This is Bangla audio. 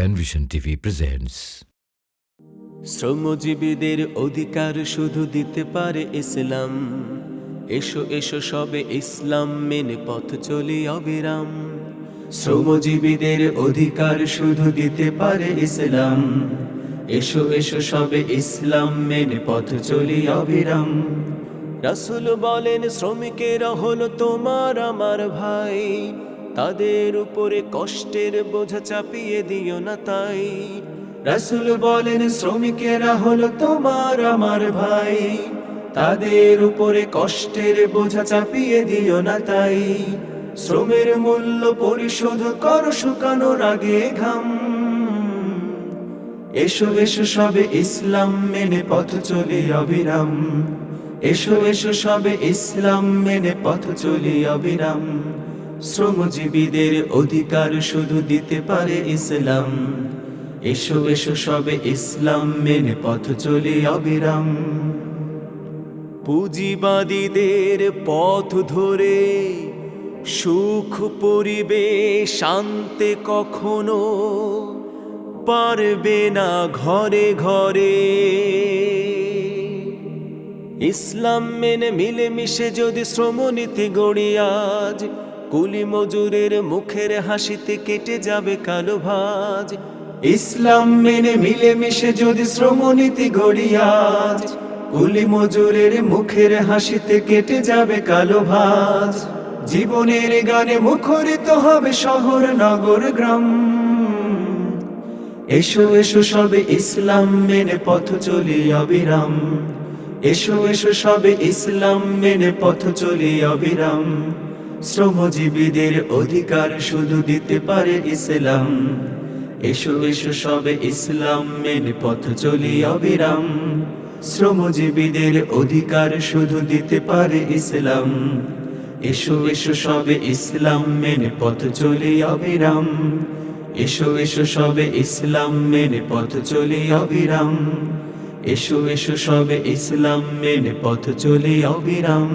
প্যানভিশন টিভি প্রেজেন্টস শ্রমজীবীদের অধিকার শুধু দিতে পারে ইসলাম। এসো এসো সবে ইসলাম মেনে পথ চলি অবিরাম। শ্রমজীবীদের অধিকার শুধু দিতে পারে ইসলাম। এসো এসো সবে ইসলাম মেনে পথ চলি অবিরাম। রাসুল বলেন, শ্রমিকেরা হলো তোমার, আমার ভাই। তাদের উপরে কষ্টের বোঝা চাপিয়ে দিও না তাই। রাসুল বলেন, শ্রমিকেরা হলো তোমার আমার ভাই। তাদের উপরে কষ্টের বোঝা চাপিয়ে দিও না তাই। শ্রমের মূল্য পরিশোধ কর শুকানোর আগে ঘাম। এসো এসো সবে ইসলাম মেনে পথ চলি অবিরাম। এসো এসো সবে ইসলাম মেনে পথ চলি অবিরাম। শ্রমজীবীদের অধিকার শুধু দিতে পারে ইসলাম। এসো এসো সবে ইসলাম মেনে পথ চলি অবিরাম। পুঁজিবাদীদের পথ ধরে সুখ, পরিবেশ শান্তে কখনো পারবে না ঘরে ঘরে। ইসলাম মেনে মিলেমিশে যদি শ্রমনীতি গড়ি আজ কুলি মজুরের মুখের হাসিতে কেটে যাবে কালো ভাজ। ইসলাম মেনে মিলে মিশে যদি শ্রমনীতি গড়ি আজ, কুলি মজুরের মুখের হাসিতে কেটে যাবে কালো ভাজ। জীবনের গানে মুখরিত হবে শহর, নগর, গ্রাম। এসো এসো সবে ইসলাম মেনে পথ চলি অবিরাম। এসো এসো সবে ইসলাম মেনে পথ চলি অবিরাম। শ্রমজীবীদের অধিকার শুধু দিতে পারে ইসলাম। এসো এসো সবে ইসলাম মেনে পথ চলি অবিরাম। শ্রমজীবীদের অধিকার শুধু দিতে পারে ইসলাম। এসো এসো সবে ইসলাম মেনে পথ চলি অবিরাম। এসো এসো সবে ইসলাম মেনে পথ চলি অবিরাম। এসো এসো সবে ইসলাম মেনে পথ চলি অবিরাম।